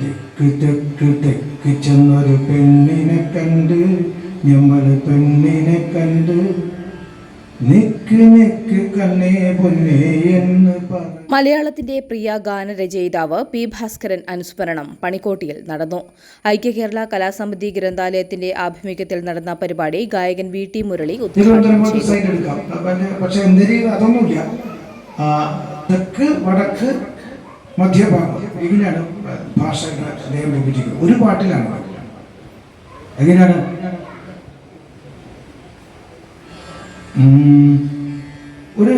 തെക്ക് തെക്ക് തെക്ക് ചെന്നൊരു പെണ്ണിനെ കണ്ട്. ഞമ്മൾ പെണ്ണിനെ കണ്ട്. നിക്ക് നിക്ക് കണ്ണേ പൊന്നേ എന്ന് പറഞ്ഞു. മലയാളത്തിന്റെ പ്രിയ ഗാനരചയിതാവ് പി ഭാസ്കരൻ അനുസ്മരണം പണിക്കോട്ടിയിൽ നടന്നു. ഐക്യ കേരള കലാസമിതി ഗ്രന്ഥാലയത്തിന്റെ ആഭിമുഖ്യത്തിൽ നടന്ന പരിപാടി ഗായകൻ വി ടി മുരളി ഉദ്ഘാടനം ചെയ്തു. പക്ഷെ അതൊന്നുമില്ല. തെക്ക് വടക്ക് മധ്യഭാഗം ഇങ്ങനെയാണ് ഭാഷകൾ അദ്ദേഹം ലഭിച്ചിരിക്കുന്നത് ഒരു പാട്ടിലാണ്. എങ്ങനെയാണ്? ഒരു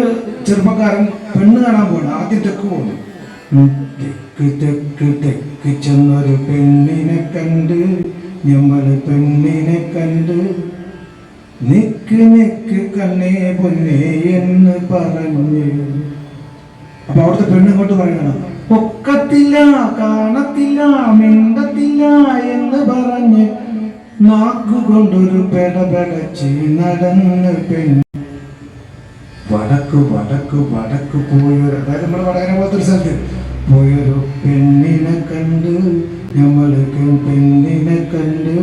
ചെറുപ്പക്കാരൻ പെണ്ണ് കാണാൻ പോകണം ആദ്യം തെക്ക് പോകുന്നു. തെക്ക് തെക്ക് തെക്ക് ചെന്നൊരു പെണ്ണിനെ കണ്ട് ഞമ്മൾ പെണ്ണിനെ കണ്ട് നിക്ക് നിക്ക് കണ്ണേ പൊന്നേ എന്ന് പറഞ്ഞ് അപ്പൊ അവിടുത്തെ പെണ്ണിങ്ങോട്ട് പറയണം പൊക്കത്തില്ല കാണത്തില്ല മിണ്ടത്തില്ല എന്ന് പറഞ്ഞ് നാക്കുകൊണ്ടൊരു പെടപെടച്ച് നടന്ന് പെണ്ണ്. വടക്ക് വടക്ക് വടക്ക് പോയൊരു അതായത് നമ്മുടെ വടകര പോലത്തെ ഒരു സ്ഥലത്ത് പോയൊരു പെണ്ണിനെ കണ്ട് നമ്മൾക്ക് പെണ്ണിനെ കണ്ട്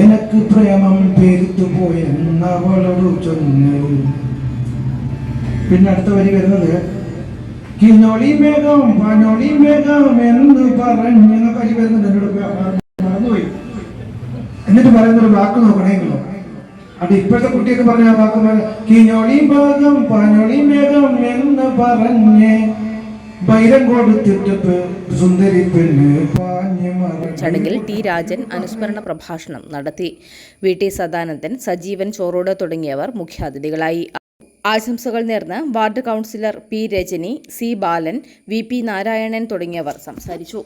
എനക്ക് പ്രേമം പെരുത്തു പോയെന്നവളോട് ചൊന്നു. പിന്നെ അടുത്ത വരി വരുന്നത് കിഞ്ഞോളി മേഘം പനോളി മേഘം എന്ന് പറഞ്ഞ് വരി വരുന്നുണ്ട് എന്നോട് മറന്നുപോയി. എന്നിട്ട് പറയുന്നൊരു വാക്ക് നോക്കണേങ്കിലോ? അത് ഇപ്പോഴത്തെ കുട്ടിയൊക്കെ പറഞ്ഞ വാക്ക് കിന്നോളി മേഘം പനോളി മേഘം എന്ന് പറഞ്ഞ് ബൈരം കൊടുത്തിട്ട് സുന്ദരി പെണ്ണ് ചടങ്ങിൽ ടി രാജൻ അനുസ്മരണ പ്രഭാഷണം നടത്തി. വി ടി സദാനന്ദൻ സജീവൻ ചോറോട് തുടങ്ങിയവർ മുഖ്യാതിഥികളായി. ആശംസകൾ നേർന്ന് ward councillor P Rajani C Balan V P Narayanan തുടങ്ങിയവർ സംസാരിച്ചു.